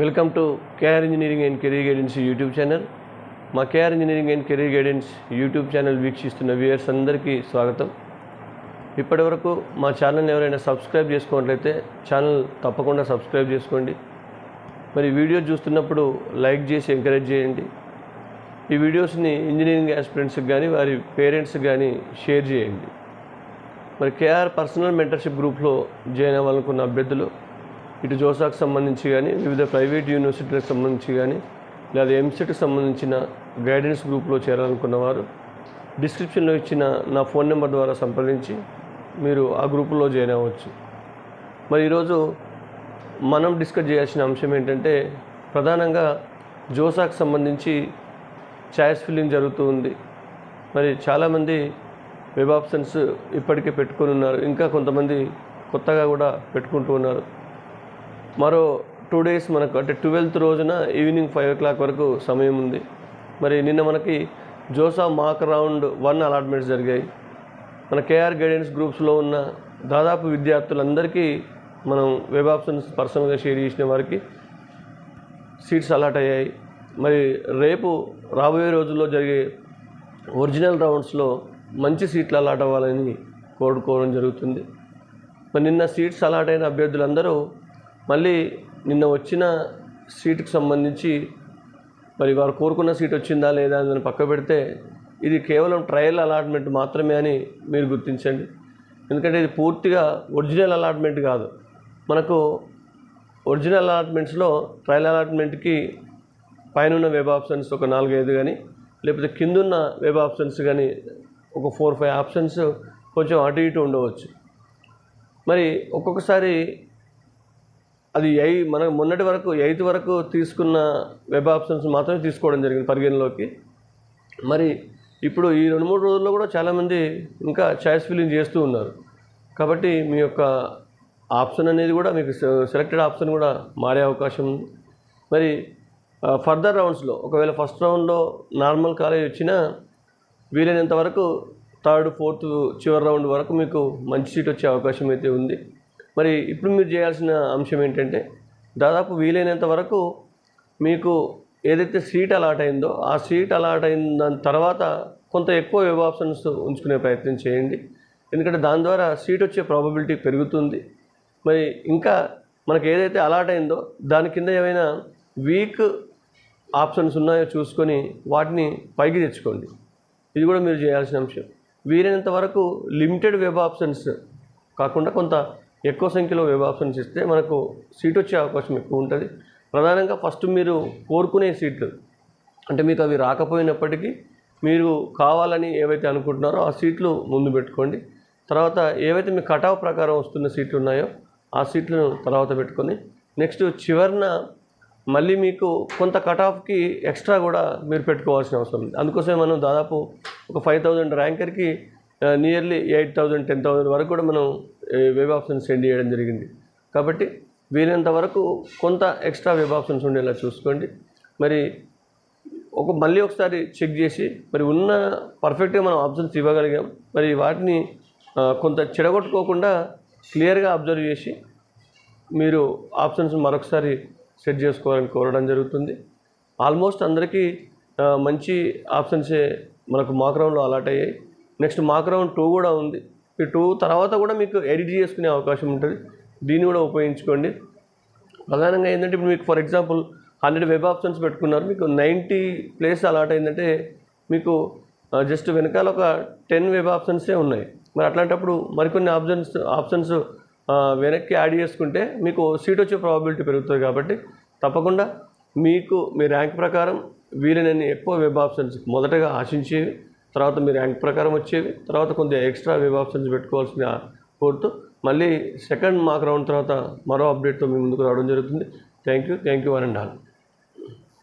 Welcome to KR engineering and career guidance YouTube channel మా KR engineering and career guidance YouTube channel వీక్షిస్తున్న viewers అందరికీ స్వాగతం. ఇప్పటివరకు మా ఛానల్ని ఎవరైనా సబ్స్క్రైబ్ చేసుకున్నట్లయితే ఛానల్ తప్పకుండా సబ్స్క్రైబ్ చేసుకోండి. మరి వీడియో చూస్తున్నప్పుడు లైక్ చేసి ఎంకరేజ్ చేయండి. ఈ వీడియోస్ని ఇంజనీరింగ్ ఆస్పిరెంట్స్కి కానీ వారి పేరెంట్స్కి కానీ షేర్ చేయండి. మరి కేఆర్ పర్సనల్ మెంటర్షిప్ గ్రూప్లో జాయిన్ అవ్వాలనుకున్న అభ్యర్థులు ఇటు జోసాకు సంబంధించి కానీ వివిధ ప్రైవేట్ యూనివర్సిటీలకు సంబంధించి కానీ లేదా ఎంసెట్కి సంబంధించిన గైడెన్స్ గ్రూప్లో చేరాలనుకున్న వారు డిస్క్రిప్షన్లో ఇచ్చిన నా ఫోన్ నెంబర్ ద్వారా సంప్రదించి మీరు ఆ గ్రూపులో జాయిన్ అవ్వచ్చు. మరి ఈరోజు మనం డిస్కస్ చేయాల్సిన అంశం ఏంటంటే ప్రధానంగా జోసాకు సంబంధించి ఛాయిస్ ఫిల్లింగ్ జరుగుతూ ఉంది. మరి చాలామంది వెబ్ ఆప్షన్స్ ఇప్పటికే పెట్టుకొని ఉన్నారు. ఇంకా కొంతమంది కొత్తగా కూడా పెట్టుకుంటూ ఉన్నారు. మరో టూ డేస్ మనకు అంటే ట్వెల్త్ రోజున ఈవినింగ్ ఫైవ్ ఓ క్లాక్ వరకు సమయం ఉంది. మరి నిన్న మనకి JoSAA mock round one allotments జరిగాయి. మన కేఆర్ గైడెన్స్ గ్రూప్స్లో ఉన్న దాదాపు విద్యార్థులందరికీ మనం వెబ్ ఆప్షన్స్ పర్సనల్గా షేర్ చేసిన వారికి సీట్స్ అలాట్ అయ్యాయి. మరి రేపు రాబోయే రోజుల్లో జరిగే ఒరిజినల్ రౌండ్స్లో మంచి సీట్లు అలాట్ అవ్వాలని కోరుకోవడం జరుగుతుంది. మరి నిన్న సీట్స్ అలాట్ అయిన అభ్యర్థులందరూ మళ్ళీ నిన్న వచ్చిన సీటుకు సంబంధించి మరి వారు కోరుకున్న సీట్ వచ్చిందా లేదా అని పక్క పెడితే ఇది కేవలం ట్రయల్ అలాట్మెంట్ మాత్రమే అని మీరు గుర్తించండి. ఎందుకంటే ఇది పూర్తిగా ఒరిజినల్ అలాట్మెంట్ కాదు. మనకు ఒరిజినల్ అలాట్మెంట్స్లో ట్రయల్ అలాట్మెంట్కి పైన ఉన్న వెబ్ ఆప్షన్స్ ఒక నాలుగైదు కానీ లేకపోతే కిందున్న వెబ్ ఆప్షన్స్ కానీ ఒక ఫోర్ ఫైవ్ ఆప్షన్స్ కొంచెం అటు ఇటు ఉండవచ్చు. మరి ఒక్కొక్కసారి అది ఎయి మన మొన్నటి వరకు ఎయిత్ వరకు తీసుకున్న వెబ్ ఆప్షన్స్ మాత్రమే తీసుకోవడం జరిగింది పరిగణలోకి. మరి ఇప్పుడు ఈ రెండు మూడు రోజుల్లో కూడా చాలామంది ఇంకా చాయిస్ ఫిల్లింగ్ చేస్తూ ఉన్నారు. కాబట్టి మీ యొక్క ఆప్షన్ అనేది కూడా మీకు సెలెక్టెడ్ ఆప్షన్ కూడా మారే అవకాశం ఉంది. మరి ఫర్దర్ రౌండ్స్లో ఒకవేళ ఫస్ట్ రౌండ్లో నార్మల్ కాలేజ్ వచ్చినా వీలైనంత వరకు థర్డ్ ఫోర్త్ చివరి రౌండ్ వరకు మీకు మంచి సీట్ వచ్చే అవకాశం అయితే ఉంది. మరి ఇప్పుడు మీరు చేయాల్సిన అంశం ఏంటంటే దాదాపు వీలైనంత వరకు మీకు ఏదైతే సీట్ అలాట్ అయిందో ఆ సీట్ అలాట్ అయిన దాని తర్వాత కొంత ఎక్కువ వెబ్ ఆప్షన్స్ ఉంచుకునే ప్రయత్నం చేయండి. ఎందుకంటే దాని ద్వారా సీట్ వచ్చే ప్రాబబిలిటీ పెరుగుతుంది. మరి ఇంకా మనకి ఏదైతే అలాట్ అయిందో దాని కింద ఏమైనా వీక్ ఆప్షన్స్ ఉన్నాయో చూసుకొని వాటిని పైకి తెచ్చుకోండి. ఇది కూడా మీరు చేయాల్సిన అంశం. వీలైనంత వరకు లిమిటెడ్ వెబ్ ఆప్షన్స్ కాకుండా కొంత ఎక్కువ సంఖ్యలో వెబ్ ఆప్షన్స్ ఇస్తే మనకు సీట్ వచ్చే అవకాశం ఎక్కువ ఉంటుంది. ప్రధానంగా ఫస్ట్ మీరు కోరుకునే సీట్లు అంటే మీకు అవి రాకపోయినప్పటికీ మీరు కావాలని ఏవైతే అనుకుంటున్నారో ఆ సీట్లు ముందు పెట్టుకోండి. తర్వాత ఏవైతే మీ కటాఫ్ ప్రకారం వస్తున్న సీట్లు ఉన్నాయో ఆ సీట్లను తర్వాత పెట్టుకొని నెక్స్ట్ చివరిన మళ్ళీ మీకు కొంత కటాఫ్కి ఎక్స్ట్రా కూడా మీరు పెట్టుకోవాల్సిన అవసరం ఉంది. అందుకోసమే మనం దాదాపు ఒక five thousand ర్యాంకర్కి nearly eight thousand ten thousand వరకు కూడా మనం వెబ్ ఆప్షన్స్ సెండ్ చేయడం జరిగింది. కాబట్టి వీలైనంత వరకు కొంత ఎక్స్ట్రా వెబ్ ఆప్షన్స్ ఉండేలా చూసుకోండి. మరి ఒక మళ్ళీ ఒకసారి చెక్ చేసి మరి ఉన్న పర్ఫెక్ట్గా మనం ఆప్షన్స్ ఇవ్వగలిగాం. మరి వాటిని కొంత చెడగొట్టుకోకుండా క్లియర్గా అబ్జర్వ్ చేసి మీరు ఆప్షన్స్ మరొకసారి సెట్ చేసుకోవాలని కోరడం జరుగుతుంది. ఆల్మోస్ట్ అందరికీ మంచి ఆప్షన్సే మనకు మాక్ రౌండ్లో అలాట్ అయ్యాయి. నెక్స్ట్ మాక్ రౌండ్ టూ కూడా ఉంది. ఈ టూ తర్వాత కూడా మీకు ఎడిట్ చేసుకునే అవకాశం ఉంటుంది. దీన్ని కూడా ఉపయోగించుకోండి. ప్రధానంగా ఏంటంటే ఇప్పుడు మీకు for example hundred web options పెట్టుకున్నారు. మీకు నైంటీ ప్లేస్ అలాట్ అయిందంటే మీకు జస్ట్ వెనకాల ఒక టెన్ వెబ్ ఆప్షన్సే ఉన్నాయి. మరి అట్లాంటప్పుడు మరికొన్ని ఆప్షన్స్ ఆప్షన్స్ వెనక్కి యాడ్ చేసుకుంటే మీకు సీట్ వచ్చే ప్రాబిలిటీ పెరుగుతుంది కాబట్టి తప్పకుండా మీకు మీ ర్యాంక్ ప్రకారం వీలైనన్ని ఎక్కువ వెబ్ ఆప్షన్స్ మొదటగా ఆశించేవి. తర్వాత మీరు ర్యాంక్ ప్రకారం వచ్చేవి తర్వాత కొంత ఎక్స్ట్రా వెబ్ ఆప్షన్స్ పెట్టుకోవాల్సిన కోరుతూ మళ్ళీ సెకండ్ మాక్ రౌండ్ తర్వాత మరో అప్డేట్తో మీ ముందుకు రావడం జరుగుతుంది. Thank you thank you one and all